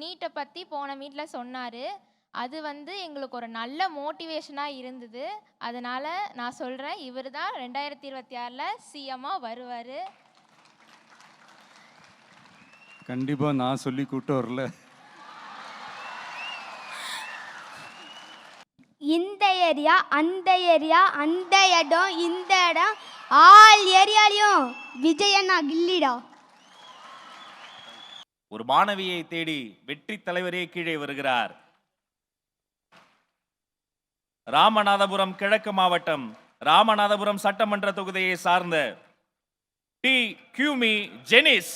நீட்டை பற்றி போன மீட்டில் சொன்னார். அது வந்து எங்களுக்கு ஒரு நல்ல மோட்டிவேஷனாக இருந்தது. அதனால் நான் சொல்கிறேன் இவர் தான் ரெண்டாயிரத்தி இருபத்தி ஆறில் சிஎம்மாக வருவார். கண்டிப்பா நான் சொல்லி கூட்டு வரல. இந்த ஏரியா அந்த ஏரியா அந்த இடம் இந்த இடம் ஆல் ஏரியாலையும் விஜயண்ணா கில்லிடா. ஒரு மாணவியை தேடி வெற்றி தலைவரே கீழே வருகிறார். ராமநாதபுரம் கிழக்கு மாவட்டம் ராமநாதபுரம் சட்டமன்ற தொகுதியை சார்ந்த டி. கியூமி ஜெனிஸ்.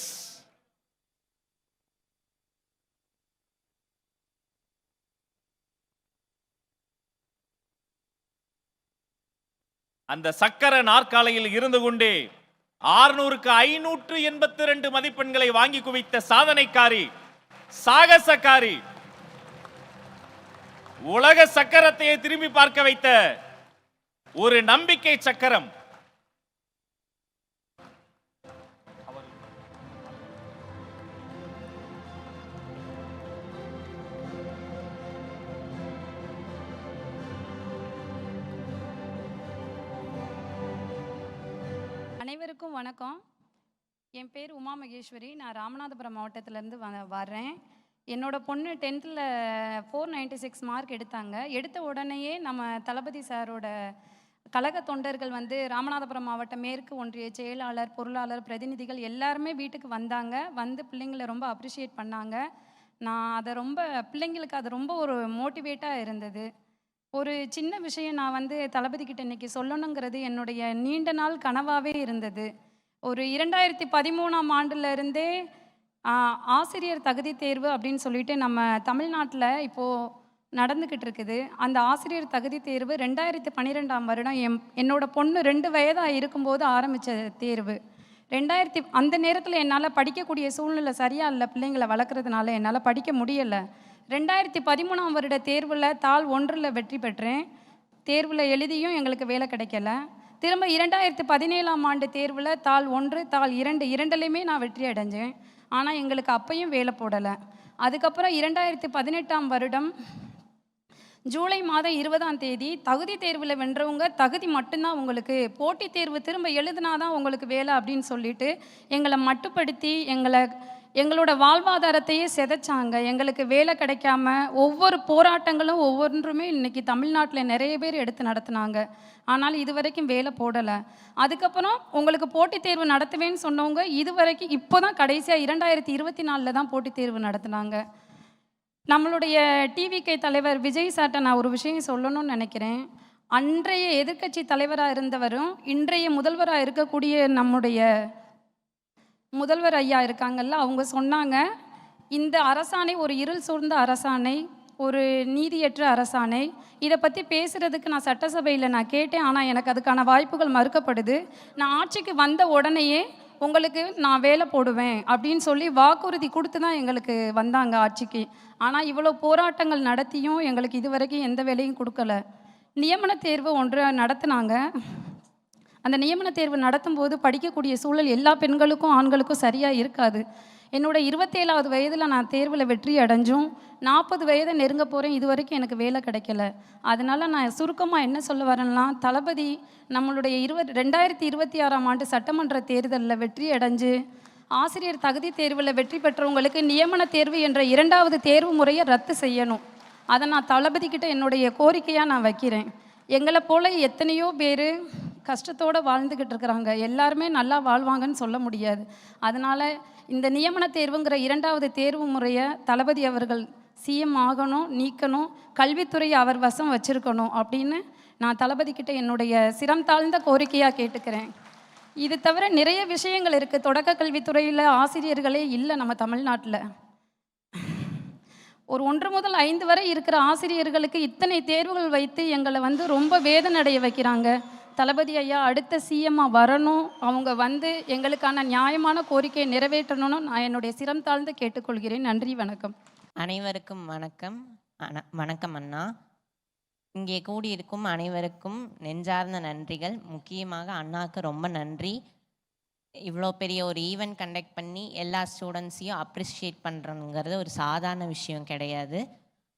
அந்த சக்கர நாற்காலையில் இருந்து கொண்டே ஆறுநூறுக்கு ஐநூற்று எண்பத்தி ரெண்டு மதிப்பெண்களை வாங்கி குவித்த சாதனைக்காரி சாகசக்காரி உலக சக்கரத்தையே திரும்பி பார்க்க வைத்த ஒரு நம்பிக்கை சக்கரம் அனைவருக்கும் வணக்கம். என் பேர் உமா மகேஸ்வரி. நான் ராமநாதபுரம் மாவட்டத்திலேருந்து வ வர்றேன். என்னோட பொண்ணு டென்த்தில் ஃபோர் நைன்டி சிக்ஸ் மார்க் எடுத்தாங்க. எடுத்த உடனேயே நம்ம தளபதி சாரோட கழக தொண்டர்கள் வந்து ராமநாதபுரம் மாவட்ட மேற்கு ஒன்றிய செயலாளர் பொருளாளர் பிரதிநிதிகள் எல்லாருமே வீட்டுக்கு வந்தாங்க. வந்து பிள்ளைங்களை ரொம்ப அப்ரிஷியேட் பண்ணாங்க. நான் அதை ரொம்ப பிள்ளைங்களுக்கு அது ரொம்ப ஒரு மோட்டிவேட்டாக இருந்தது. ஒரு சின்ன விஷயம் நான் வந்து தளபதி கிட்ட இன்னைக்கு சொல்லணுங்கிறது என்னுடைய நீண்ட நாள் கனவாகவே இருந்தது. ஒரு இரண்டாயிரத்தி பதிமூணாம் ஆண்டுலேருந்தே ஆசிரியர் தகுதி தேர்வு அப்படின்னு சொல்லிட்டு நம்ம தமிழ்நாட்டில் இப்போது நடந்துக்கிட்டு இருக்குது. அந்த ஆசிரியர் தகுதி தேர்வு ரெண்டாயிரத்தி பன்னிரெண்டாம் வருடம் என் என்னோடய பொண்ணு ரெண்டு வயதாக இருக்கும்போது ஆரம்பித்த தேர்வு. ரெண்டாயிரத்தி அந்த நேரத்தில் என்னால் படிக்கக்கூடிய சூழ்நிலை சரியாக இல்லை பிள்ளைங்களை வளர்க்குறதுனால என்னால் படிக்க முடியலை. ரெண்டாயிரத்தி பதிமூணாம் வருட தேர்வில் தாள் ஒன்றில் வெற்றி பெற்றேன். தேர்வில் எழுதியும் எங்களுக்கு வேலை கிடைக்கல. திரும்ப இரண்டாயிரத்தி பதினேழாம் ஆண்டு தேர்வில் தாள் ஒன்று தாள் இரண்டு இரண்டுலையுமே நான் வெற்றி அடைஞ்சேன். ஆனால் எங்களுக்கு அப்பையும் வேலை போடலை. அதுக்கப்புறம் இரண்டாயிரத்தி பதினெட்டாம் வருடம் ஜூலை மாதம் இருபதாம் தேதி தகுதி தேர்வில் வென்றவங்க தகுதி மட்டும்தான் உங்களுக்கு போட்டித் தேர்வு திரும்ப எழுதினாதான் உங்களுக்கு வேலை அப்படின்னு சொல்லிட்டு எங்களை மட்டுப்படுத்தி எங்களை எங்களோட வாழ்வாதாரத்தையே சிதைச்சாங்க. எங்களுக்கு வேலை கிடைக்காம ஒவ்வொரு போராட்டங்களும் ஒவ்வொன்றுமே இன்னைக்கு தமிழ்நாட்டில் நிறைய பேர் எடுத்து நடத்துனாங்க. ஆனால் இது வரைக்கும் வேலை போடலை. அதுக்கப்புறம் உங்களுக்கு போட்டித் தேர்வு நடத்துவேன்னு சொன்னவங்க இது வரைக்கும் இப்போ தான் கடைசியாக இரண்டாயிரத்தி இருபத்தி நாலில் தான் போட்டித் தேர்வு நடத்துனாங்க. நம்மளுடைய டிவிகே தலைவர் விஜய் சார்ட்ட நான் ஒரு விஷயம் சொல்லணும்னு நினைக்கிறேன். அன்றைய எதிர்க்கட்சி தலைவராக இருந்தவரும் இன்றைய முதல்வராக இருக்கக்கூடிய நம்முடைய முதல்வர் ஐயா இருக்காங்கல்ல அவங்க சொன்னாங்க இந்த அரசாணை ஒரு இருள் சூழ்ந்த அரசாணை ஒரு நீதியற்ற அரசாணை. இதை பற்றி பேசுகிறதுக்கு நான் சட்டசபையில் நான் கேட்டேன் ஆனால் எனக்கு அதுக்கான வாய்ப்புகள் மறுக்கப்படுது. நான் ஆட்சிக்கு வந்த உடனேயே உங்களுக்கு நான் வேலை போடுவேன் அப்படின்னு சொல்லி வாக்குறுதி கொடுத்து தான் எங்களுக்கு வந்தாங்க ஆட்சிக்கு. ஆனால் இவ்வளோ போராட்டங்கள் நடத்தியும் எங்களுக்கு இது வரைக்கும் எந்த வேலையும் கொடுக்கல. நியமன தேர்வு ஒன்று நடத்துனாங்க. அந்த நியமன தேர்வு நடத்தும்போது படிக்கக்கூடிய சூழல் எல்லா பெண்களுக்கும் ஆண்களுக்கும் சரியாக இருக்காது. என்னோட இருபத்தேழாவது வயதில் நான் தேர்வில் வெற்றி அடைஞ்சும் நாற்பது வயதை நெருங்க போகிறேன் இது வரைக்கும் எனக்கு வேலை கிடைக்கல. அதனால் நான் சுருக்கமாக என்ன சொல்ல வரேன்னா தளபதி நம்மளுடைய இருபது ரெண்டாயிரத்தி இருபத்தி ஆறாம் ஆண்டு சட்டமன்ற தேர்தலில் வெற்றி அடைஞ்சு ஆசிரியர் தகுதி தேர்வில் வெற்றி பெற்றவங்களுக்கு நியமன தேர்வு என்ற இரண்டாவது தேர்வு முறையை ரத்து செய்யணும். அதை நான் தளபதி கிட்ட என்னுடைய கோரிக்கையாக நான் வைக்கிறேன். எங்களை போல எத்தனையோ பேர் கஷ்டத்தோடு வாழ்ந்துக்கிட்டு இருக்கிறாங்க. எல்லாருமே நல்லா வாழ்வாங்கன்னு சொல்ல முடியாது. அதனால் இந்த நியமன தேர்வுங்கிற இரண்டாவது தேர்வு முறையை தளபதி அவர்கள் சிஎம் ஆகணும் நீக்கணும் கல்வித்துறையை அவர் வசம் வச்சுருக்கணும் அப்படின்னு நான் தளபதி கிட்ட என்னுடைய சிரம் தாழ்ந்த கோரிக்கையாக கேட்டுக்கிறேன். இது தவிர நிறைய விஷயங்கள் இருக்குது தொடக்க கல்வித்துறையில் ஆசிரியர்களே இல்லை நம்ம தமிழ்நாட்டில். ஒரு ஒன்று முதல் ஐந்து வரை இருக்கிற ஆசிரியர்களுக்கு இத்தனை தேர்வுகள் வைத்து எங்களை வந்து ரொம்ப வேதனடைய வைக்கிறாங்க. தளபதி ஐயா அடுத்த சிஎம்மாக வரணும். அவங்க வந்து எங்களுக்கான நியாயமான கோரிக்கையை நிறைவேற்றணும்னு நான் என்னுடைய சிரம் தாழ்ந்து கேட்டுக்கொள்கிறேன். நன்றி வணக்கம். அனைவருக்கும் வணக்கம். வணக்கம் அண்ணா. இங்கே கூடியிருக்கும் அனைவருக்கும் நெஞ்சார்ந்த நன்றிகள். முக்கியமாக அண்ணாக்கு ரொம்ப நன்றி. இவ்வளோ பெரிய ஒரு ஈவெண்ட் கண்டக்ட் பண்ணி எல்லா ஸ்டூடெண்ட்ஸையும் அப்ரிஷியேட் பண்ணுறங்கிறது ஒரு சாதாரண விஷயம் கிடையாது.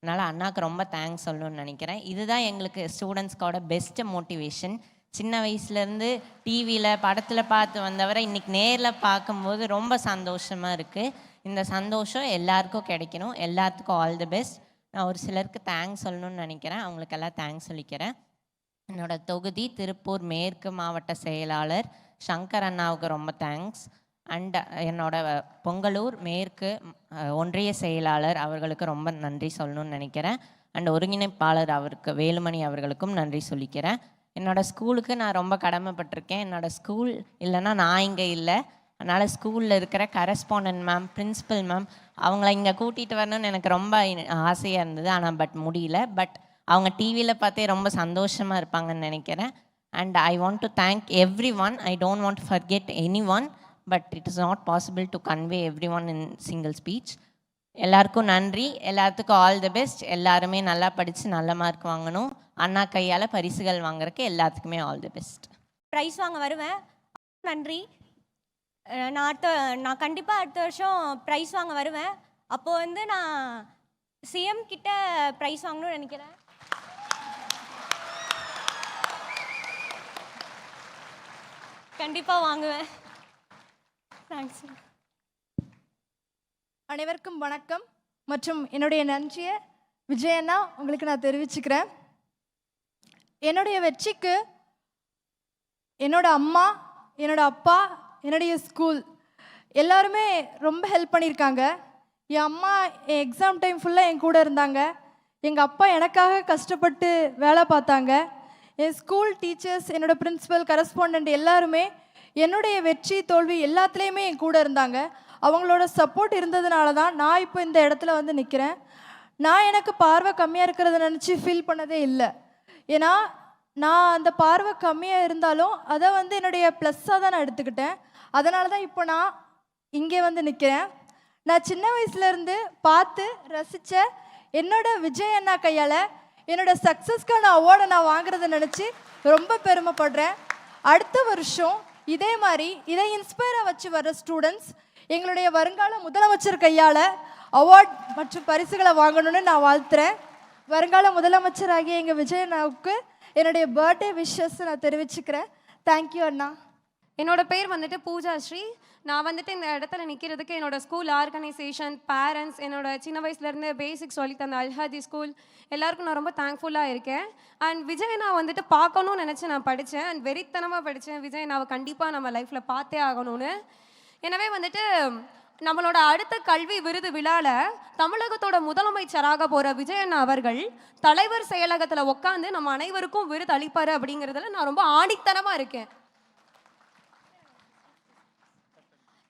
அதனால் அண்ணாக்கு ரொம்ப தேங்க்ஸ் சொல்லணும்னு நினைக்கிறேன். இதுதான் எங்களுக்கு ஸ்டூடெண்ட்ஸ்க்கோட பெஸ்ட்டு மோட்டிவேஷன் சின்ன வயசுலேருந்து டிவியில் படத்தில் பார்த்து வந்தவரை இன்னைக்கு நேரில் பார்க்கும்போது ரொம்ப சந்தோஷமாக இருக்குது இந்த சந்தோஷம் எல்லாருக்கும் கிடைக்கணும். எல்லாத்துக்கும் ஆல் தி பெஸ்ட் நான் ஒரு சிலருக்கு தேங்க்ஸ் சொல்லணும்னு நினைக்கிறேன். அவங்களுக்கெல்லாம் தேங்க்ஸ் சொல்லிக்கிறேன். என்னோட தொகுதி திருப்பூர் மேற்கு மாவட்ட செயலாளர் சங்கர் அண்ணாவுக்கு ரொம்ப தேங்க்ஸ் அண்ட் என்னோட பொங்கலூர் மேற்கு ஒன்றிய செயலாளர் அவர்களுக்கு ரொம்ப நன்றி சொல்லணும்னு நினைக்கிறேன். அண்ட் ஒருங்கிணைப்பாளர் அவருக்கு வேலுமணி அவர்களுக்கும் நன்றி சொல்லிக்கிறேன். என்னோட ஸ்கூலுக்கு நான் ரொம்ப கடமைப்பட்டிருக்கேன். என்னோட ஸ்கூல் இல்லைன்னா நான் இங்கே இல்லை. அதனால் ஸ்கூலில் இருக்கிற கரஸ்பாண்டன்ட் மேம் பிரின்ஸிபல் மேம் அவங்கள இங்கே கூட்டிகிட்டு வரணும்னு எனக்கு ரொம்ப ஆசையாக இருந்தது. ஆனால் பட் முடியல. பட் அவங்க டிவியில் பார்த்தே ரொம்ப சந்தோஷமாக இருப்பாங்கன்னு நினைக்கிறேன். And I want to thank everyone I don't want forget anyone but it is not possible to convey everyone in single speech. எல்லாருக்கும் நன்றி. எல்லாத்துக்கும் ஆல் தி பெஸ்ட் எல்லாருமே நல்லா படித்து நல்ல மார்க் வாங்கணும். அண்ணா கையால் பரிசுகள் வாங்குறதுக்கு எல்லாத்துக்குமே ஆல் தி பெஸ்ட் ப்ரைஸ் வாங்க வருவேன். நன்றி. நான் அடுத்த நான் கண்டிப்பாக அடுத்த வருஷம் ப்ரைஸ் வாங்க வருவேன். அப்போது வந்து நான் சிஎம் கிட்ட ப்ரைஸ் வாங்கணும்னு நினைக்கிறேன். கண்டிப்பாக வாங்குவேன். தேங்க்ஸ் அனைவருக்கும் வணக்கம் மற்றும் என்னுடைய நன்றியை விஜயண்ணா உங்களுக்கு நான் தெரிவிச்சுக்கிறேன். என்னுடைய வெற்றிக்கு என்னோட அம்மா என்னோட அப்பா என்னுடைய ஸ்கூல் எல்லாருமே ரொம்ப ஹெல்ப் பண்ணியிருக்காங்க. என் அம்மா என் எக்ஸாம் டைம் ஃபுல்லாக என் கூட இருந்தாங்க. எங்கள் அப்பா எனக்காக கஷ்டப்பட்டு வேலை பார்த்தாங்க. என் ஸ்கூல் டீச்சர்ஸ் என்னோட பிரின்சிபல் கரஸ்பாண்டன்ட் எல்லாருமே என்னுடைய வெற்றி தோல்வி எல்லாத்துலேயுமே என் கூட இருந்தாங்க. அவங்களோட சப்போர்ட் இருந்ததுனால தான் நான் இப்போ இந்த இடத்துல வந்து நிற்கிறேன் நான் எனக்கு பார்வை கம்மியாக இருக்கிறத நினச்சி ஃபீல் பண்ணதே இல்லை. ஏன்னா நான் அந்த பார்வை கம்மியாக இருந்தாலும் அதை வந்து என்னுடைய ப்ளஸ்ஸாக தான் நான் எடுத்துக்கிட்டேன். அதனால தான் இப்போ நான் இங்கே வந்து நிற்கிறேன் நான் சின்ன வயசுலேருந்து பார்த்து ரசித்த என்னோட விஜய் அண்ணா கையால் என்னோட சக்ஸஸ்க்கான அவார்டை நான் வாங்குறத நினச்சி ரொம்ப பெருமைப்படுறேன். அடுத்த வருஷம் இதே மாதிரி இதை இன்ஸ்பயராக வச்சு வர ஸ்டூடெண்ட்ஸ் எங்களுடைய வருங்கால முதலமைச்சர் கையால் அவார்ட் மற்றும் பரிசுகளை வாங்கணும்னு நான் வாழ்த்துறேன். வருங்கால முதலமைச்சராகிய எங்கள் விஜய் என்னுடைய பர்த்டே விஷஸ் நான் தெரிவிச்சுக்கிறேன். தேங்க்யூ அண்ணா. என்னோட பேர் வந்துட்டு பூஜா ஸ்ரீ நான் வந்துட்டு இந்த இடத்துல நிற்கிறதுக்கு என்னோட ஸ்கூல் ஆர்கனைசேஷன் பேரண்ட்ஸ் என்னோட சின்ன வயசுலேருந்து பேசிக்ஸ் சொல்லி தந்த அல்ஹாதி ஸ்கூல் எல்லாருக்கும் நான் ரொம்ப தேங்க்ஃபுல்லாக இருக்கேன். அண்ட் விஜய் நான் வந்துட்டு பார்க்கணும்னு நினச்சி நான் படித்தேன் அண்ட் வெறித்தனமாக படித்தேன் விஜய் நாவை கண்டிப்பாக நம்ம லைஃப்பில் பார்த்தே ஆகணும்னு. எனவே வந்துட்டு நம்மளோட அடுத்த கல்வி விருது விழால தமிழகத்தோட முதலமைச்சராக போற விஜயண்ணா அவர்கள் தலைவர் செயலகத்துல உட்காந்து நம்ம அனைவருக்கும் விருது அளிப்பாரு அப்படிங்கிறதுல நான் ரொம்ப ஆணித்தனமா இருக்கேன்.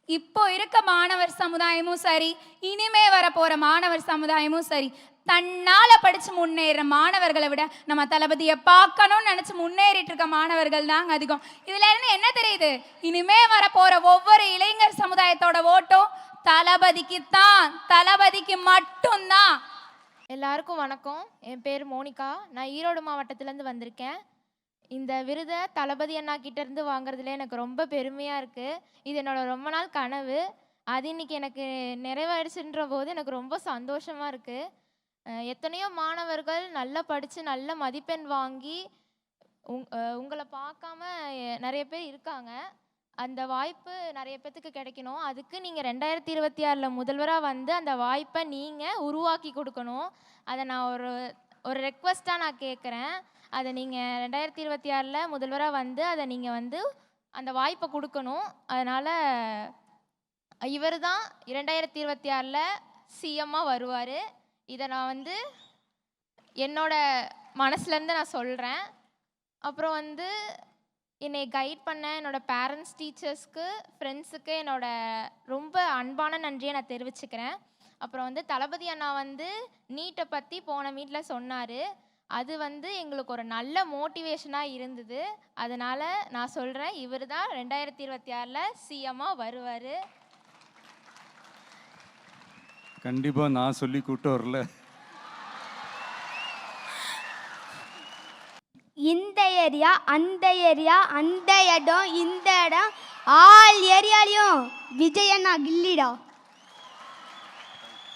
இப்போ இருக்க மாணவர் சமுதாயமும் சரி இனிமே வரப்போற மாணவர் சமுதாயமும் சரி தன்னால படிச்சு முன்னேற மாணவர்களை விட நம்ம தளபதியை பார்க்கணும்னு நினைச்சு முன்னேறிட்டு இருக்க மாணவர்கள் தாங்க அதிகம். இதுல இருந்து என்ன தெரியுது? இனிமே வரப்போற ஒவ்வொரு இளைஞர் சமுதாயத்தோட ஓட்டும் தளபதிக்கு தான் தளபதிக்கு மட்டும்தான். எல்லாருக்கும் வணக்கம். என் பேர் மோனிகா. நான் ஈரோடு மாவட்டத்திலேருந்து வந்திருக்கேன். இந்த விருதை தளபதி அண்ணா கிட்ட இருந்து வாங்குறதுல எனக்கு ரொம்ப பெருமையாக இருக்குது இது என்னோட ரொம்ப நாள் கனவு. அது இன்னைக்கு எனக்கு நிறைவேறிச்சுன்ற போது எனக்கு ரொம்ப சந்தோஷமாக இருக்குது எத்தனையோ மாணவர்கள் நல்லா படித்து நல்ல மதிப்பெண் வாங்கி உங் உங்களை பார்க்காம நிறைய பேர் இருக்காங்க. அந்த வாய்ப்பு நிறைய பேத்துக்கு கிடைக்கணும். அதுக்கு நீங்கள் ரெண்டாயிரத்தி இருபத்தி ஆறில் முதல்வராக வந்து அந்த வாய்ப்பை நீங்கள் உருவாக்கி கொடுக்கணும். அதை நான் ஒரு ஒரு ரெக்வஸ்ட்டாக நான் கேட்குறேன். அதை நீங்கள் ரெண்டாயிரத்தி இருபத்தி ஆறில் முதல்வராக வந்து அதை நீங்கள் வந்து அந்த வாய்ப்பை கொடுக்கணும். அதனால் இவர் தான் இரண்டாயிரத்தி இருபத்தி ஆறில் சிஎம்மாக வருவார். இதை நான் வந்து என்னோட மனசுலேருந்து நான் சொல்கிறேன் அப்புறம் வந்து என்னை கைட் பண்ண என்னோட பேரண்ட்ஸ் டீச்சர்ஸ்க்கு ஃப்ரெண்ட்ஸுக்கு என்னோட ரொம்ப அன்பான நன்றியை நான் தெரிவிச்சுக்கிறேன். அப்புறம் வந்து தளபதி அண்ணா வந்து நீட்டை பற்றி போன மீட்டில் சொன்னார். அது வந்து எங்களுக்கு ஒரு நல்ல மோட்டிவேஷனாக இருந்தது. அதனால் நான் சொல்கிறேன் இவர் தான் ரெண்டாயிரத்தி இருபத்தி ஆறில் சிஎம்மாக வருவார். கண்டிப்பாக நான் சொல்லி கூப்பிட்டு வரல. இந்த ஏரியா அந்த ஏரியா அந்த இடம் இந்த இடம். ஆல் ஏரியாலையும் விஜயண்ணா கில்லிடா.